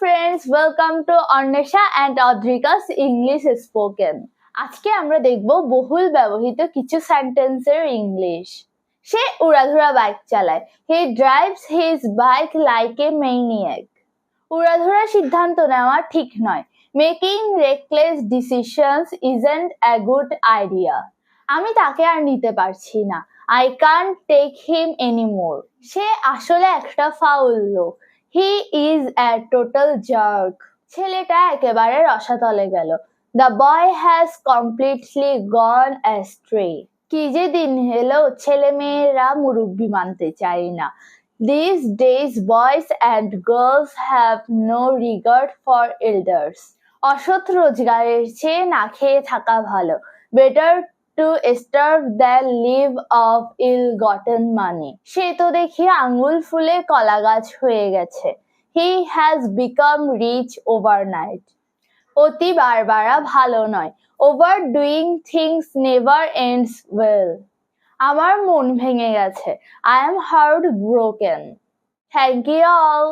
Friends welcome to Anwesha and Adrika's English spoken আজকে আমরা দেখব বহুল ব্যবহৃত কিছু সেন্টেন্সের ইংলিশ সে উড়াধুরা বাইক চালায়। He drives his bike like a maniac উড়াধুরা সিদ্ধান্ত নেওয়া ঠিক নয়। Making reckless decisions isn't a good idea আমি তাকে আর নিতে পারছি না। আই কান টেক হিম এনিমোর সে আসলে একটা ফাউল লোক। He is a total jerk ছেলেটা একেবারে রসাতলে গেল। The boy has completely gone astray কি যে দিন এলো ছেলে মেয়েরা মুরব্বি মানতে চায় না। These days boys and girls have no regard for elders অসৎ রোজগারের চেয়ে না খেয়ে থাকা ভালো। Better to starve than live off ill gotten money সে তো দেখি আঙ্গুল ফুলে কলা গাছ হয়ে গেছে। He has become rich overnight অতি বারবারা ভালো নয়। Over doing things never ends well আমার মন ভেঙে গেছে। I am heart broken thank you all